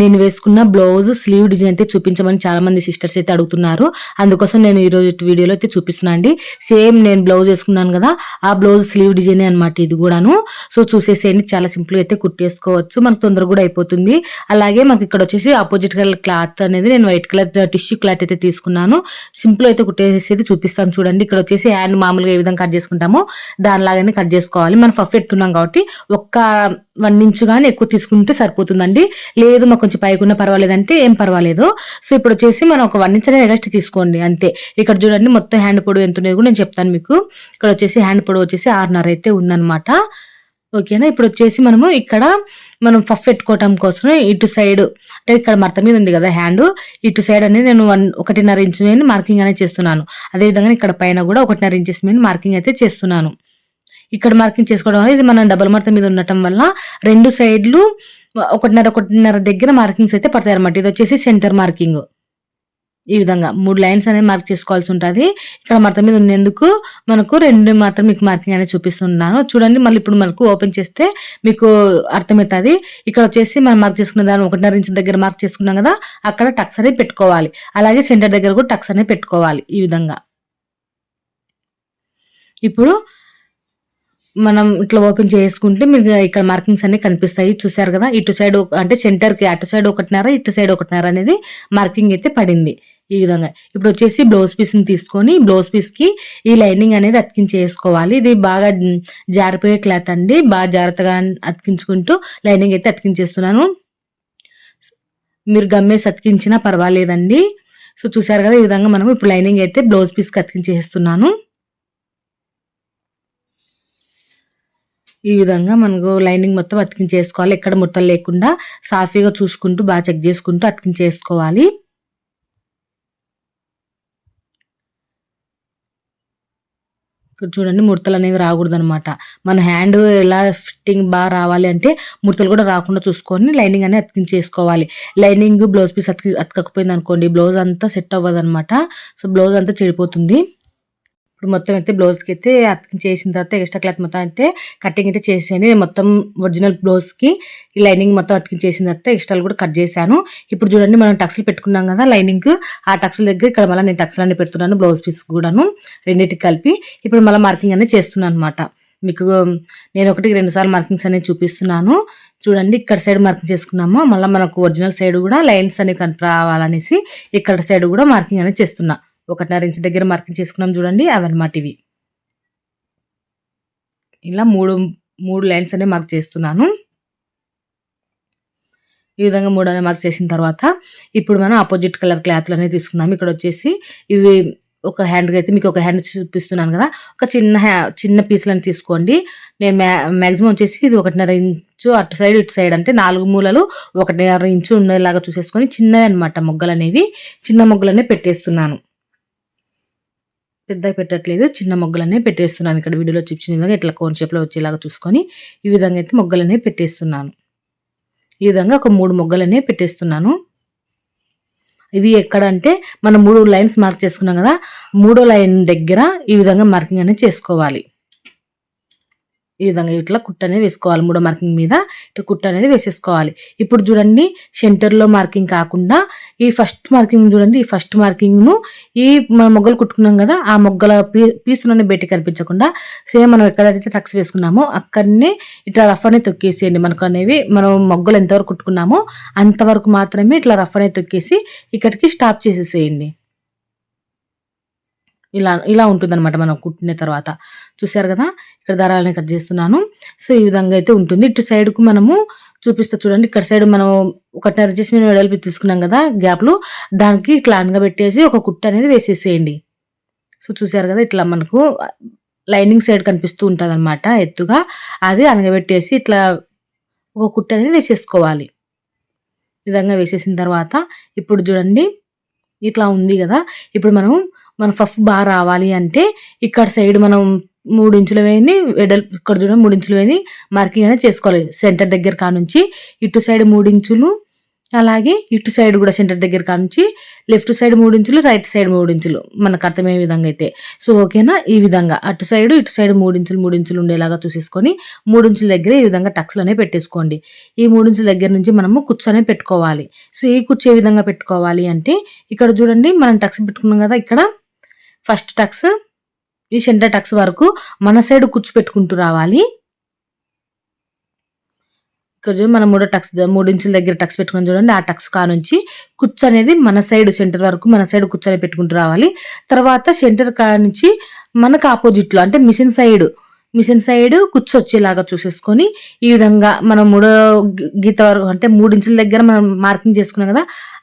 నేను వేసుకున్న blouse slew design అయితే చూపించమని చాలా మంది సిస్టర్స్ అయితే అడుగుతున్నారు. అందుకోసం నేను ఈ రోజు వీడియోలో అయితే చూపిస్తున్నా అండి. సేమ్ నేను బ్లౌజ్ వేసుకున్నాను కదా ఆ బ్లౌజ్ స్లీవ్ డిజైన్ అనమాట ఇది కూడాను. సో చూసేసేయండి చాలా సింపుల్ అయితే కుట్టేసుకోవచ్చు మనకు తొందరగా కూడా అయిపోతుంది. అలాగే మనకి ఇక్కడ వచ్చేసి ఆపోజిట్ కలర్ క్లాత్ అనేది నేను వైట్ కలర్ టిష్యూ క్లాత్ అయితే తీసుకున్నాను. సింపుల్ అయితే కుట్టేసేది చూపిస్తాను చూడండి. ఇక్కడ వచ్చేసి హ్యాండ్ మామూలుగా ఏ విధంగా కట్ చేసుకుంటామో దానిలాగానే కట్ చేసుకోవాలి. మనం ఫఫ్ ఎత్తున్నాం కాబట్టి ఒక్క వన్ ఇంచ్ కానీ ఎక్కువ తీసుకుంటే సరిపోతుందండి. లేదు మాకు కొంచెం పైకున్న పర్వాలేదంటే ఏం పర్వాలేదు. సో ఇప్పుడు వచ్చేసి మనం ఒక వన్ ఇంచ్ అనేది ఎగస్ట్ తీసుకోండి అంతే. ఇక్కడ చూడండి మొత్తం హ్యాండ్ పొడవు ఎంత ఉండేది కూడా నేను చెప్తాను మీకు. ఇక్కడ వచ్చేసి హ్యాండ్ పొడవు వచ్చేసి ఆరున్నర అయితే ఉందన్నమాట. ఓకేనా? ఇప్పుడు వచ్చేసి మనము ఇక్కడ మనం పఫ్ పెట్టుకోవటం కోసం ఇటు సైడ్ అంటే ఇక్కడ మడత మీద ఉంది కదా హ్యాండ్ ఇటు సైడ్ అనేది నేను వన్ ఒకటిన్నర ఇంచు మీద మార్కింగ్ అనేది చేస్తున్నాను. అదేవిధంగా ఇక్కడ పైన కూడా ఒకటిన్నర ఇంచెస్ మీద మార్కింగ్ అయితే చేస్తున్నాను. ఇక్కడ మార్కింగ్ చేసుకోవడం వల్ల ఇది మనం డబుల్ మడత మీద ఉండటం వల్ల రెండు సైడ్లు ఒకటిన్నర ఒకటిన్నర దగ్గర మార్కింగ్స్ అయితే పడతాయి అనమాట ఇది వచ్చేసి సెంటర్ మార్కింగ్ ఈ విధంగా మూడు లైన్స్ అనేది మార్క్ చేసుకోవాల్సి ఉంటుంది. ఇక్కడ మడత మీద ఉన్నందుకు మనకు రెండు మాత్రం మీకు మార్కింగ్ అనేది చూపిస్తున్నాను. చూడండి మళ్ళీ ఇప్పుడు మనకు ఓపెన్ చేస్తే మీకు అర్థమవుతుంది. ఇక్కడ వచ్చేసి మనం మార్క్ చేసుకున్న దాన్ని ఒకటిన్నర ఇంచు దగ్గర మార్క్ చేసుకున్నాం కదా అక్కడ టక్స్ అనేది పెట్టుకోవాలి. అలాగే సెంటర్ దగ్గర కూడా టక్స్ అనేది పెట్టుకోవాలి ఈ విధంగా. ఇప్పుడు మనం ఇట్లా ఓపెన్ చేసుకుంటే మీకు ఇక్కడ మార్కింగ్స్ అన్ని కనిపిస్తాయి. చూసారు కదా? ఇటు సైడ్ అంటే సెంటర్కి అటు సైడ్ ఒకటిన్నర ఇటు సైడ్ ఒకటిన్నర అనేది మార్కింగ్ అయితే పడింది ఈ విధంగా. ఇప్పుడు వచ్చేసి బ్లౌజ్ పీస్ని తీసుకొని బ్లౌజ్ పీస్కి ఈ లైనింగ్ అనేది అతికించేసుకోవాలి. ఇది బాగా జారిపోయే క్లాత్ అండి. బాగా జాగ్రత్తగా అతికించుకుంటూ లైనింగ్ అయితే అతికించేస్తున్నాను. మీరు గమ్మేసి అతికించినా పర్వాలేదండి. సో చూసారు కదా ఈ విధంగా మనం ఇప్పుడు లైనింగ్ అయితే బ్లౌజ్ పీస్కి అతికించేస్తున్నాను. ఈ విధంగా మనకు లైనింగ్ మొత్తం అతికించేసుకోవాలి. ఎక్కడ ముట్టలు లేకుండా సాఫీగా చూసుకుంటూ బాగా చెక్ చేసుకుంటూ అతికించేసుకోవాలి. ఇక్కడ చూడండి ముడతలు అనేవి రాకూడదు అనమాట మన హ్యాండ్ ఎలా ఫిట్టింగ్ బాగా రావాలి అంటే ముడతలు కూడా రాకుండా చూసుకొని లైనింగ్ అనేది అతికించేసుకోవాలి. లైనింగ్ బ్లౌజ్ పీస్ అతికి అతకపోయింది అనుకోండి బ్లౌజ్ అంతా సెట్ అవ్వదు అనమాట సో బ్లౌజ్ అంతా చెడిపోతుంది. ఇప్పుడు మొత్తం అయితే బ్లౌజ్కి అయితే అతికి చేసిన తర్వాత ఎక్స్ట్రా క్లాత్ మొత్తం అయితే కటింగ్ అయితే చేసాను మొత్తం ఒరిజినల్ బ్లౌజ్కి ఈ లైనింగ్ మొత్తం అతికి చేసిన తర్వాత ఎక్స్ట్రాలు కూడా కట్ చేశాను. ఇప్పుడు చూడండి మనం టక్స్లు పెట్టుకున్నాం కదా లైనింగ్ ఆ టక్స్ల దగ్గర ఇక్కడ మళ్ళీ నేను టక్స్లు అన్ని పెడుతున్నాను బ్లౌజ్ పీస్ కూడాను. రెండింటికి కలిపి ఇప్పుడు మళ్ళీ మార్కింగ్ అనేది చేస్తున్నాను అనమాట మీకు నేను ఒకటి రెండు సార్లు మార్కింగ్స్ అనేవి చూపిస్తున్నాను. చూడండి ఇక్కడ సైడ్ మార్కింగ్ చేసుకున్నాము. మళ్ళీ మనకు ఒరిజినల్ సైడ్ కూడా లైన్స్ అనేవి కనిపి రావాలనేసి ఇక్కడ సైడ్ కూడా మార్కింగ్ అనేది చేస్తున్నా. ఒకటిన్నర ఇంచ్ దగ్గర మార్కింగ్ చేసుకున్నాం చూడండి అవన్నమాట ఇవి. ఇలా మూడు మూడు లైన్స్ అనేవి మార్క్ చేస్తున్నాను. ఈ విధంగా మూడు అనే మార్క్ చేసిన తర్వాత ఇప్పుడు మనం ఆపోజిట్ కలర్ క్లాత్లు అనేవి తీసుకున్నాము ఇక్కడ వచ్చేసి ఇవి ఒక హ్యాండ్కి అయితే మీకు ఒక హ్యాండ్ చూపిస్తున్నాను కదా ఒక చిన్న హ్యా చిన్న పీసులను తీసుకోండి. నేను మ్యా మ్యాక్సిమం వచ్చేసి ఇది ఒకటిన్నర ఇంచు అటు సైడ్ ఇటు సైడ్ అంటే నాలుగు మూలలు ఒకటిన్నర ఇంచు ఉండేలాగా చూసేసుకొని చిన్నవి అనమాట మొగ్గలు అనేవి. చిన్న మొగ్గలు అనేవి పెట్టేస్తున్నాను. పెద్దగా పెట్టట్లేదు. చిన్న మొగ్గలనే పెట్టేస్తున్నాను. ఇక్కడ వీడియోలో చూపించిన విధంగా ఇట్లా కోన్ షేప్లో వచ్చేలాగా చూసుకొని ఈ విధంగా అయితే మొగ్గలనే పెట్టేస్తున్నాను. ఈ విధంగా ఒక మూడు మొగ్గలనే పెట్టేస్తున్నాను. ఇవి ఎక్కడ అంటే మనం మూడు లైన్స్ మార్క్ చేసుకున్నాం కదా మూడో లైన్ దగ్గర ఈ విధంగా మార్కింగ్ అనేది చేసుకోవాలి. ఈ విధంగా ఇట్లా కుట్ట అనేది వేసుకోవాలి. మూడో మార్కింగ్ మీద ఇట్లా కుట్ట అనేది వేసేసుకోవాలి. ఇప్పుడు చూడండి సెంటర్లో మార్కింగ్ కాకుండా ఈ ఫస్ట్ మార్కింగ్ చూడండి ఈ ఫస్ట్ మార్కింగ్ను ఈ మన మొగ్గలు కుట్టుకున్నాం కదా ఆ మొగ్గల పీ పీసులోనే బయట కనిపించకుండా సేమ్ మనం ఎక్కడైతే టక్స్ వేసుకున్నామో అక్కడనే ఇట్లా రఫ్ అనేది తొక్కేసేయండి. మనకు అనేవి మనం మొగ్గలు ఎంతవరకు కుట్టుకున్నామో అంతవరకు మాత్రమే ఇట్లా రఫ్ అనేది తొక్కేసి ఇక్కడికి స్టాప్ చేసేసేయండి. ఇలా ఇలా ఉంటుందన్నమాట మనం కుట్టిన తర్వాత. చూసారు కదా? ఇక్కడ దారాలని కట్ చేస్తున్నాను. సో ఈ విధంగా అయితే ఉంటుంది. ఇటు సైడ్కు మనము చూపిస్తా చూడండి. ఇక్కడ సైడ్ మనం ఒకటిన్నర చేసి మేము వెడల్పి తీసుకున్నాం కదా గ్యాప్లు దానికి ఇట్లా పెట్టేసి ఒక కుట్ట అనేది వేసేసేయండి. సో చూసారు కదా? ఇట్లా మనకు లైనింగ్ సైడ్ కనిపిస్తూ ఉంటుంది అనమాట ఎత్తుగా. అది అనగబెట్టేసి ఇట్లా ఒక కుట్ట అనేది వేసేసుకోవాలి. ఈ విధంగా వేసేసిన తర్వాత ఇప్పుడు చూడండి. ఇట్లా ఉంది కదా? ఇప్పుడు మనం మన ఫఫ్ బాగా రావాలి అంటే ఇక్కడ సైడ్ మనం మూడు ఇంచులు వేయని వెడల్ ఇక్కడ చూడండి మూడు ఇంచులు వేయని మార్కింగ్ అనేది చేసుకోవాలి. సెంటర్ దగ్గర కానుంచి ఇటు సైడ్ మూడు ఇంచులు అలాగే ఇటు సైడ్ కూడా సెంటర్ దగ్గర కానుంచి లెఫ్ట్ సైడ్ మూడు ఇంచులు రైట్ సైడ్ మూడు ఇంచులు మనకు అర్థమయ్యే విధంగా అయితే. సో ఓకేనా ఈ విధంగా. అటు సైడ్ ఇటు సైడ్ మూడు ఇంచులు మూడు ఇంచులు ఉండేలాగా చూసేసుకొని మూడు ఇంచుల దగ్గర ఈ విధంగా టక్స్లోనే పెట్టేసుకోండి. ఈ మూడు ఇంచుల దగ్గర నుంచి మనము కుర్చొనే పెట్టుకోవాలి. సో ఈ కుర్చీ ఏ విధంగా పెట్టుకోవాలి అంటే ఇక్కడ చూడండి మనం టక్స్ పెట్టుకున్నాం కదా ఇక్కడ ఫస్ట్ టక్స్ ఈ సెంటర్ టక్స్ వరకు మన సైడ్ కుచ్చు పెట్టుకుంటూ రావాలి. ఇక్కడ చూడండి మనం మూడో టక్స్ మూడు ఇంచుల దగ్గర టక్స్ పెట్టుకుని చూడండి ఆ టక్స్ కా నుంచి కుచ్చు అనేది మన సైడ్ సెంటర్ వరకు మన సైడ్ కుచ్చు అనేది పెట్టుకుంటూ రావాలి. తర్వాత సెంటర్ కా నుంచి మనకు ఆపోజిట్లో అంటే మిషన్ సైడ్ మిషన్ సైడ్ కూర్చొచ్చేలాగా చూసేసుకొని ఈ విధంగా మనం మూడో గీత వరకు అంటే మూడించుల దగ్గర మనం మార్కింగ్ చేసుకున్నాం కదా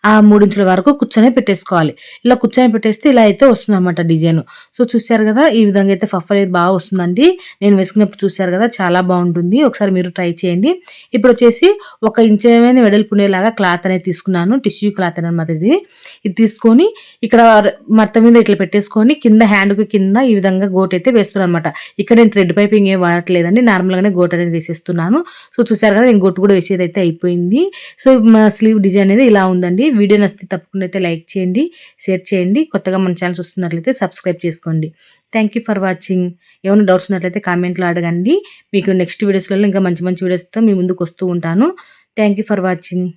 ఆ మూడించుల వరకు కూర్చొని పెట్టేసుకోవాలి. ఇలా కూర్చొని పెట్టేస్తే ఇలా అయితే వస్తుంది అనమాట డిజైన్. సో చూశారు కదా ఈ విధంగా అయితే ఫఫ్ అనేది బాగా వస్తుందండి. నేను వేసుకున్నప్పుడు చూశారు కదా చాలా బాగుంటుంది. ఒకసారి మీరు ట్రై చేయండి. ఇప్పుడు వచ్చేసి ఒక ఇంచమైన వెడల్పునేలాగా క్లాత్ అనేది తీసుకున్నాను. టిష్యూ క్లాత్ అనమాట ఇది. ఇది తీసుకొని ఇక్కడ మడత మీద ఇట్లా పెట్టేసుకొని కింద హ్యాండ్కి కింద ఈ విధంగా గోట్ అయితే వేస్తున్నాను అనమాట ఇక్కడ నేను థ్రెడ్ పైపింగ్ ఏం వాడట్లేదండి నార్మల్గానే గోట్ అనేది వేసేస్తున్నాను. సో చూసారు కదా నేను గొట్టు కూడా వేసేది అయితే అయిపోయింది. సో మా స్లీవ్ డిజైన్ అనేది ఇలా ఉందండి. వీడియో నచ్చితే తప్పకుండా అయితే లైక్ చేయండి షేర్ చేయండి. కొత్తగా మన ఛానల్ చూస్తున్నట్లయితే సబ్స్క్రైబ్ చేసుకోండి. థ్యాంక్ యూ ఫర్ వాచింగ్ ఏమైనా డౌట్స్ ఉన్నట్లయితే కామెంట్లో అడగండి. మీకు నెక్స్ట్ వీడియోస్లలో ఇంకా మంచి మంచి వీడియోస్తో మీ ముందుకు వస్తూ ఉంటాను. Thank you for watching